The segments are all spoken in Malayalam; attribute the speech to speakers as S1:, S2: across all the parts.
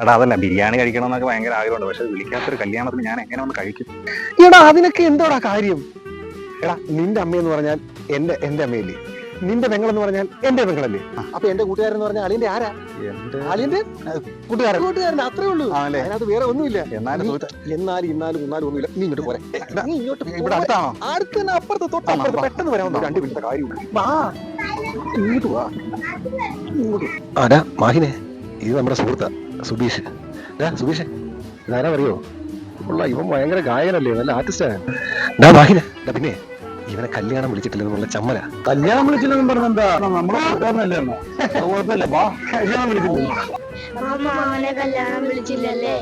S1: എടാ അതല്ല ബിരിയാണി കഴിക്കണം എന്നൊക്കെ ഭയങ്കര ആഗ്രഹമുണ്ട്. പക്ഷെ വിളിക്കാത്തൊരു കല്യാണത്തിന് ഞാൻ എങ്ങനെ ഒന്ന് കഴിക്കും?
S2: എടാ അതിനൊക്കെ എന്തോടാ കാര്യം? എടാ നിന്റെ അമ്മയെന്ന് പറഞ്ഞാൽ എന്റെ എന്റെ അമ്മയല്ലേ? നിന്റെ പെങ്ങളെന്ന് പറഞ്ഞാൽ എന്റെ പെങ്ങളല്ലേ? അപ്പൊ എന്റെ കൂട്ടുകാരൻ എന്ന് പറഞ്ഞാൽ അളിയന്റെ ആരാ?
S1: അളിന്റെ
S2: അളിയന്റെ
S1: കൂട്ടുകാരൻ.
S2: കൂട്ടുകാരൻ അത്രേ ഉള്ളൂ. അതിനകത്ത് വേറെ ഒന്നുമില്ല.
S1: എന്നാലും
S2: ഇന്നാലും ഇന്നാലും ഒന്നുമില്ല. നീ ഇങ്ങോട്ട് പോരെ. നീ ഇങ്ങോട്ട്
S1: ഇവിടെ. അടുത്താണോ?
S2: അടുത്ത് തന്നെ അപ്പുറത്ത് തൊട്ടപ്പുറത്ത് പെട്ടെന്ന് വരാമെന്ന് രണ്ട് മിനിറ്റ്. വാ. ഇങ്ങോട്ട് വാ. ഇങ്ങോട്ട് ആരാ? മാഹിനെ? ഇത് നമ്മുടെ സുഹൃത്താ സുബീഷ്. ഡാ സുബീഷ് ഇതാരാ അറിയോ ഉള്ള ഇവൻ ഭയങ്കര ഗായകനല്ലേ നല്ല ആർട്ടിസ്റ്റാണ് ഡാ പിന്നെ ഇവനെ കല്യാണം വിളിച്ചിട്ടില്ലെന്നുള്ള ചമ്മല.
S1: കല്യാണം വിളിച്ചില്ലെന്നും നമ്മളെ കുഴപ്പമില്ല. വാ കല്യാണം വിളിച്ചില്ല
S3: അമ്മ കല്യാണം വിളിച്ചില്ലല്ലേ?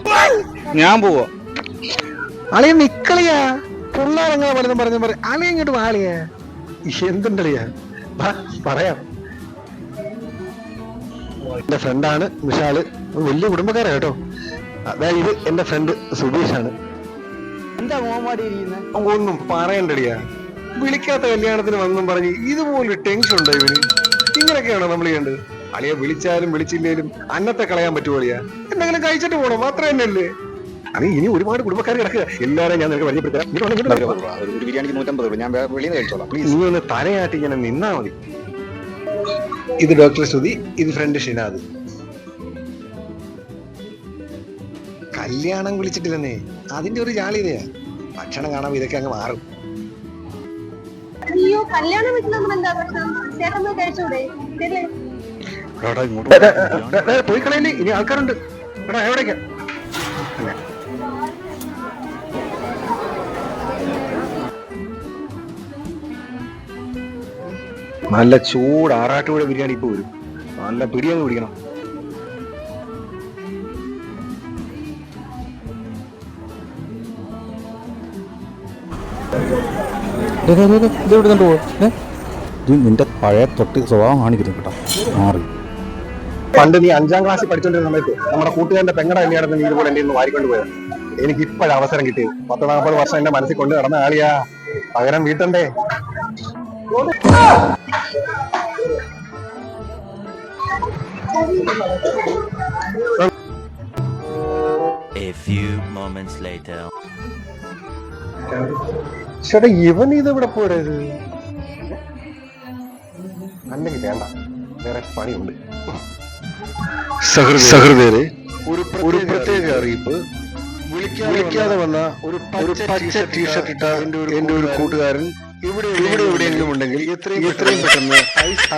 S1: ഞാൻ പോവാ.
S2: അളിയ നിക്കളിയാ. പിള്ളേരങ്ങനെ പലതും പറഞ്ഞു പറയും അളിയ ഇങ്ങോട്ട് വാളിയാ എന്തുണ്ടളിയാ? വാ പറയാം. എന്റെ ഫ്രണ്ടാണ് വിശാൽ. വലിയ കുടുംബക്കാരാ കേട്ടോ. അതായത് ഇത് എന്റെ ഫ്രണ്ട് സുബീഷാണ്.
S1: എന്താ മോമാടി
S2: ഒന്നും പറയണ്ടടിയാ. വിളിക്കാത്ത കല്യാണത്തിന് വന്നും പറഞ്ഞ് ഇതുപോലൊരു ടെൻഷൻ ഉണ്ടോ ഇവന്? ഇങ്ങനെയൊക്കെയാണോ നമ്മൾ ചെയ്യേണ്ടത്? അളിയെ വിളിച്ചാലും വിളിച്ചില്ലേലും അന്നത്തെ കളയാൻ പറ്റുമോ അളിയാ എന്തെങ്കിലും കഴിച്ചിട്ട് പോണോ? മാത്രം തന്നെയല്ലേ? അത് ഇനി ഒരുപാട് കുടുംബക്കാർ കിടക്കുക. എല്ലാവരും ഞാൻ നിനക്ക് പരിചയപ്പെടുത്താം ഇങ്ങോട്ട് വന്നോ, ഇങ്ങോട്ട് വന്നോ.
S1: ഒരു ബിരിയാണിക്ക് നൂറ്റമ്പത് രൂപ. ഞാൻ വെളിയിൽ നിന്ന് കഴിച്ചോളാം പ്ലീസ്
S2: നീ ഒന്ന് തലയാട്ടി ഇങ്ങനെ നിന്നാ മതി. ഇത് ഡോക്ടർ ശ്രുതി ഇത് ഫ്രണ്ട് ഷിനാദ്. കല്യാണം വിളിച്ചിട്ടില്ലെന്നേ അതിന്റെ ഒരു ജാളിതയാ ഭക്ഷണം കാണാൻ ഇതൊക്കെ അങ്ങ് മാറും.
S3: അയ്യോ കല്യാണം വീട്ടിലൊന്നും എന്താ പ്രശ്നം? ചേട്ടൻ കഴിച്ചൂടെ?
S2: പോയി കളയല്ലേ? ഇനി ആൾക്കാരുണ്ട്. എടാ എവിടേക്കാ? നല്ല ചൂട് ആറാട്ടുപുഴ ബിരിയാണി ഇപ്പൊ വരും. നല്ല പിടിയങ്ങ് പിടിക്കണം
S4: ഇത് നിന്റെ പഴയ തൊട്ട് സ്വഭാവം കാണിക്കുന്നു കേട്ടോ. മാറി.
S2: പണ്ട് നീ അഞ്ചാം ക്ലാസ്സിൽ പഠിച്ചോണ്ടിരുന്ന സമയത്ത് നമ്മുടെ കൂട്ടുകാരന്റെ പെങ്ങടെ കല്യാണത്തിന് നീ ഇതുപോലെ എന്റെ വാരിക്കൊണ്ട് പോയത് എനിക്ക് ഇപ്പോഴവസരം അവസരം കിട്ടിയത് പത്ത് നാൽപ്പത് വർഷം എന്റെ മനസ്സിൽ കൊണ്ടു നടന്ന ആളിയാ. പകരം വീട്ടണ്ടേ? ചേട്ടാ ഇവൻ ഇത് ഇവിടെ പോയത്? അല്ലെങ്കിൽ വേണ്ട വേറെ പണിയുണ്ട്. സഹൃദയരെ ഒരു പ്രത്യേക അറിയിപ്പ്. വിളിക്കാതെ വന്ന ഒരു പച്ച ടീഷർട്ട് ഇട്ട എന്റെ ഒരു കൂട്ടുകാരൻ ഇവിടെ ഇവിടെ എവിടെയെങ്കിലും ഉണ്ടെങ്കിൽ എത്രയും എത്രയും പെട്ടെന്ന്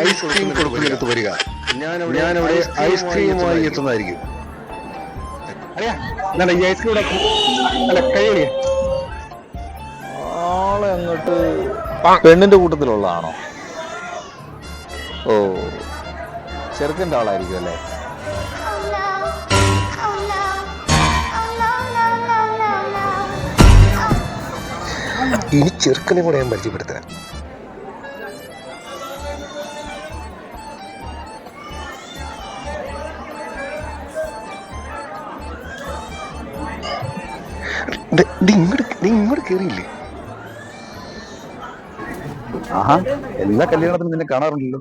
S2: ഐസ്ക്രീം കൊടുക്കുന്നിടത്ത് വരിക. ഞാനവിടെ ഐസ്ക്രീമുമായി എത്തുന്നതായിരിക്കും. അറിയാ? ഈ ഐസ്ക്രീം അല്ല കൈയടിയാ
S4: ആളെ അങ്ങോട്ട് പെണ്ണിന്റെ കൂട്ടത്തിലുള്ളതാണോ ഓ ചെറുക്കന്റെ ആളായിരിക്കും അല്ലേ?
S2: ഇനി ചെറുക്കനെ കൂടെ ഞാൻ പരിചയപ്പെടുത്തരാം ഇങ്ങോട്ട് ദേ ഇങ്ങോട്ട് കേറിയില്ലേ?
S1: ആഹാ എല്ലാ കല്യാണത്തിനും നിന്നെ കാണാറുണ്ടല്ലോ.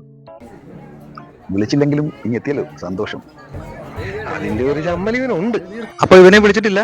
S1: വിളിച്ചില്ലെങ്കിലും ഇനി എത്തിയല്ലോ സന്തോഷം.
S2: അതിന്റെ ഒരു ചമ്മലിവനുണ്ട്.
S1: അപ്പൊ ഇവനെ വിളിച്ചിട്ടില്ല?